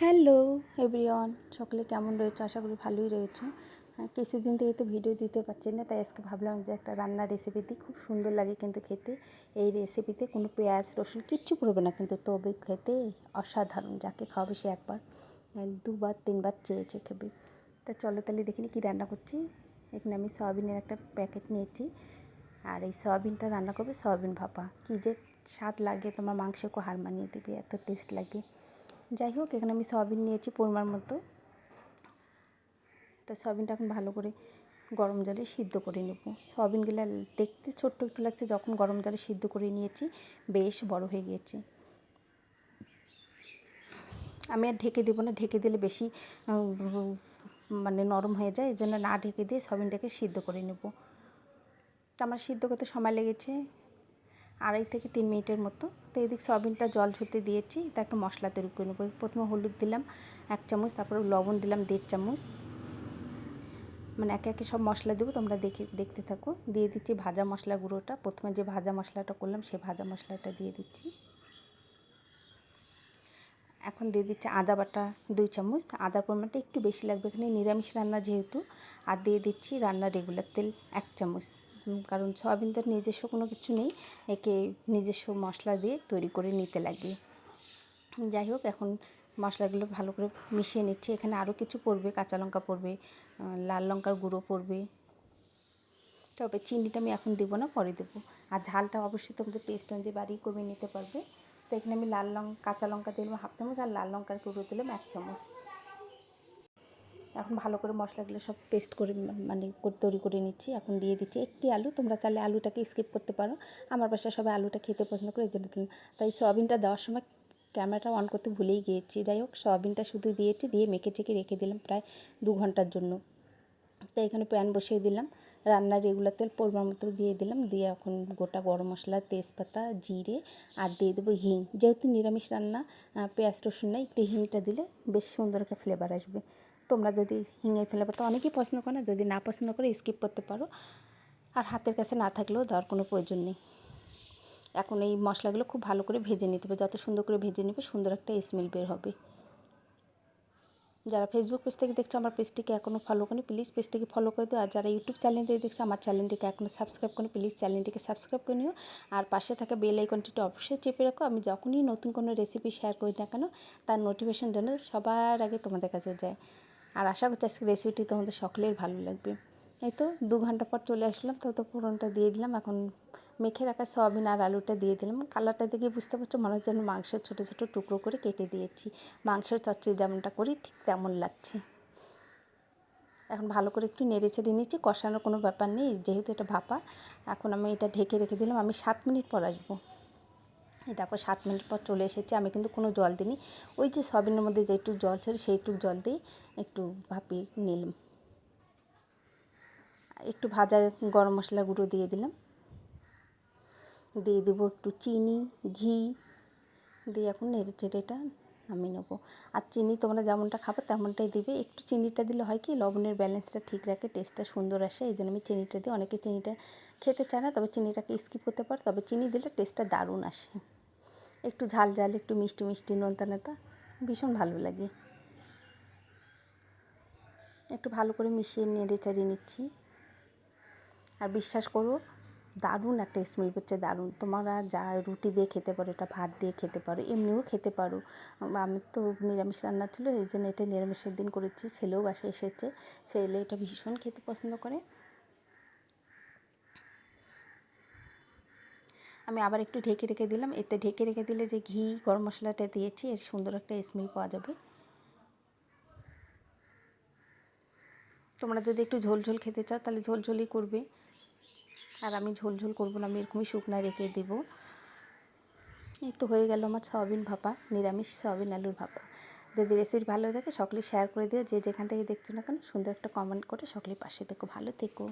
Hello everyone, সকলে কেমন রয়েছে? আশা করি ভালোই রয়েছে। কিছুদিন থেকে তো ভিডিও দিতে পারছি না, তাই আজকে ভাবলাম যে একটা রান্নার রেসিপি দিই। খুব সুন্দর লাগে কিন্তু খেতে। এই রেসিপিতে কোনো পেঁয়াজ, রসুন কিচ্ছু করবে না কিন্তু তবে খেতে অসাধারণ, যাকে খাওয়াবে সে একবার দুবার, তিনবার চেয়েছে খেবে। তা চলো তাহলে দেখিনি কী রান্না করছি। এখানে আমি সয়াবিনের একটা প্যাকেট নিয়েছি। আর এই সয়াবিনটা রান্না করবে সয়াবিন ভাপা। কী যে স্বাদ লাগে, তোমার মাংস মাংসকে হার মানিয়ে দেবে, এত টেস্ট লাগে। যাই হোক, এখানে আমি সয়াবিন নিয়েছি পরিমাণ মতো। তো সয়াবিনটা এখন ভালো করে গরম জলে সিদ্ধ করে নেব। সয়াবিনগুলো দেখতে ছোট্ট একটু লাগছে, যখন গরম জলে সিদ্ধ করে নিয়েছি, বেশ বড় হয়ে গিয়েছে। আমি আর ঢেকে দেবো না, ঢেকে দিলে বেশি মানে নরম হয়ে যায় এই জন্য না ঢেকে দিয়ে সয়াবিনটাকে সিদ্ধ করে নেব। তো আমার সিদ্ধ করতে সময় লেগেছে। আড়াই থেকে তিন মিনিটের মতো। তো এদিক সয়াবিনটা জল ঝরতে দিয়েছি, এটা একটা মশলা তৈরি করে নেব। প্রথমে হলুদ দিলাম, এক চামচ, তারপরে লবণ দিলাম দেড় চামচ। মানে একে একে সব মশলা দেবো, তোমরা দেখে, দেখতে থাকো। দিয়ে দিচ্ছি ভাজা মশলা গুঁড়োটা। প্রথমে যে ভাজা মশলাটা করলাম, সে ভাজা মশলাটা দিয়ে দিচ্ছি। এখন দিয়ে দিচ্ছি আদা বাটা দুই চামচ। আদার পরিমাণটা একটু বেশি লাগবে এখানে, নিরামিষ রান্না যেহেতু। আর দিয়ে দিচ্ছি রান্নার রেগুলার তেল এক চামচ। কারণ সয়াবিন তো নিজস্ব কোনো কিছু নেই। একে নিজস্ব মশলা দিয়ে তৈরি করে নিতে লাগে। যাই হোক, এখন মশলাগুলো ভালো করে মিশিয়ে নিচ্ছি। এখানে আরও কিছু পড়বে, কাঁচা লঙ্কা পড়বে লাল লঙ্কার গুঁড়ো পড়বে। তবে চিনিটা আমি এখন দেবো না, পরে দেবো। আর ঝালটা অবশ্যই তোমাদের টেস্ট অনুযায়ী বাড়িয়ে কমিয়ে নিতে পারবে। তো এখানে আমি লাল লঙ্কা কাঁচা লঙ্কা দিলাম হাফ চামচ আর লাল লঙ্কার গুঁড়ো দিলাম এক চামচ। এখন ভালো করে মশলাগুলো সব পেস্ট করে মানে তৈরি করে নিচ্ছি। এখন দিয়ে দিচ্ছি একটি আলু। তোমরা চাইলে আলুটাকে স্কিপ করতে পারো। আমার বাসায় সবাই আলুটা খেতে পছন্দ করে জন্য তাই সয়াবিনটা দেওয়ার সময় ক্যামেরাটা অন করতে ভুলেই গিয়েছি। যাই হোক, সয়াবিনটা শুধু দিয়েছি, দিয়ে মেখে চেখে রেখে দিলাম প্রায় দু ঘণ্টার জন্য। তো এখানে প্যান বসিয়ে দিলাম। রান্নার রেগুলার তেল পরিমাণ মতো দিয়ে দিলাম। দিয়ে এখন গোটা গরম মশলা, তেজপাতা, জিরে আর দিয়ে দেবো হিং। যেহেতু নিরামিষ রান্না পেঁয়াজ রসুন নাই, একটু হিংটা দিলে বেশ সুন্দর একটা ফ্লেভার আসবে। তোমরা যদি হিঙে হিঙের ফ্লেভারটা অনেকেই পছন্দ করে না, যদি না পছন্দ করে স্কিপ করতে পারো। আর হাতের কাছে না থাকলেও দেওয়ার কোনো প্রয়োজন নেই। এখন এই মশলাগুলো খুব ভালো করে ভেজে নিতে হবে। যত সুন্দর করে ভেজে নেবে, সুন্দর একটা স্মেল বের হবে। যারা ফেসবুক পেজ থেকে দেখছ, আমার পেজটিকে এখনও ফলো করি প্লিজ পেজটিকে ফলো করে দিও। আর যারা ইউটিউব চ্যানেল থেকে দেখছ, আমার চ্যানেলটিকে এখনও সাবস্ক্রাইব করি প্লিজ চ্যানেলটিকে সাবস্ক্রাইব করে নিও। আর পাশে থাকা বেল আইকনটিতে অবশ্যই চেপে রাখো। আমি যখনই নতুন কোনো রেসিপি শেয়ার করি না কেন, তার নোটিফিকেশন যেন সবার আগে তোমাদের কাছে যায়। আর আশা করছি আজকে রেসিপিটি তোমাদের সকলের ভালো লাগবে। এই তো, দু ঘণ্টা পর চলে আসলাম, তো তো দিয়ে দিলাম। এখন মেখে রাখা সয়াবিন আর আলুটা দিয়ে দিলাম। কালারটা দেখে বুঝতে পারছ, মনে হচ্ছে মাংসের ছোটো ছোটো টুকরো করে কেটে দিয়েছি। মাংসের চচ্চড়ি যেমনটা করি, ঠিক তেমন লাগছে। এখন ভালো করে একটু নেড়ে চেড়ে নিচ্ছি, কষানোর কোনো ব্যাপার নেই, যেহেতু এটা ভাপা। এখন আমি এটা ঢেকে রেখে দিলাম, আমি সাত মিনিট পর আসব। দেখো সাত মিনিট পর চলে এসেছি, আমি কিন্তু কোনো জল দিইনি। ওই যে সয়াবিনের মধ্যে যে একটু জল ছিল সেইটুকু জল দিয়ে একটু ভাপিয়ে নিলাম। একটু ভাজা গরম মশলা গুঁড়ো দিয়ে দিলাম। দিয়ে দেবো একটু চিনি, ঘি, দিয়ে এখন নেড়ে চেড়ে এটা নামিয়ে নেব। আর চিনি তোমরা যেমনটা খাব তেমনটাই দিবে। একটু চিনিটা দিলে হয় কি, লবণের ব্যালেন্সটা ঠিক রাখে টেস্টটা সুন্দর আসে, এই জন্য আমি চিনিটা দিই। অনেকে চিনিটা খেতে চায় না, তবে চিনিটাকে স্কিপ করতে পারো, তবে চিনি দিলে টেস্টটা দারুণ আসে। একটু ঝাল ঝাল, একটু মিষ্টি মিষ্টি নোনতা নেতা ভীষণ ভালো লাগে। একটু ভালো করে মিশিয়ে নেড়ে চাড়িয়ে নিচ্ছি। আর বিশ্বাস করো, দারুণ একটা স্মেল করছে দারুণ। তোমরা যা রুটি দিয়ে খেতে পারো, এটা ভাত দিয়ে খেতে পারো, এমনিও খেতে পারো। আমি তো নিরামিষ রান্না ছিল, এই জন্য এটা নিরামিষের দিন করেছি, ছেলেও বাসায় এসেছে, ছেলে এটা ভীষণ খেতে পছন্দ করে। আমি আবার একটু ঢেকে রেখে দিলাম। এতে ঢেকে রেখে দিলে যে ঘি, গরম মশলাটা দিয়েছি, এর সুন্দর একটা স্মেল পাওয়া যাবে। তোমরা যদি একটু ঝোল ঝোল খেতে চাও, তাহলে ঝোল ঝোলই করবে। আর আমি ঝোল ঝোল করব না, আমি এরকমই শুকনা রেখে দেবো। এই তো হয়ে গেল আমার সয়াবিন ভাপা, নিরামিষ সয়াবিন আলুর ভাপা। যদি রেসিপি ভালো থাকে সকলে শেয়ার করে দিও। যে যেখান থেকে দেখছ না কেন, সুন্দর একটা কমেন্ট করে সকলে পাশে থেকো। ভালো থেকো।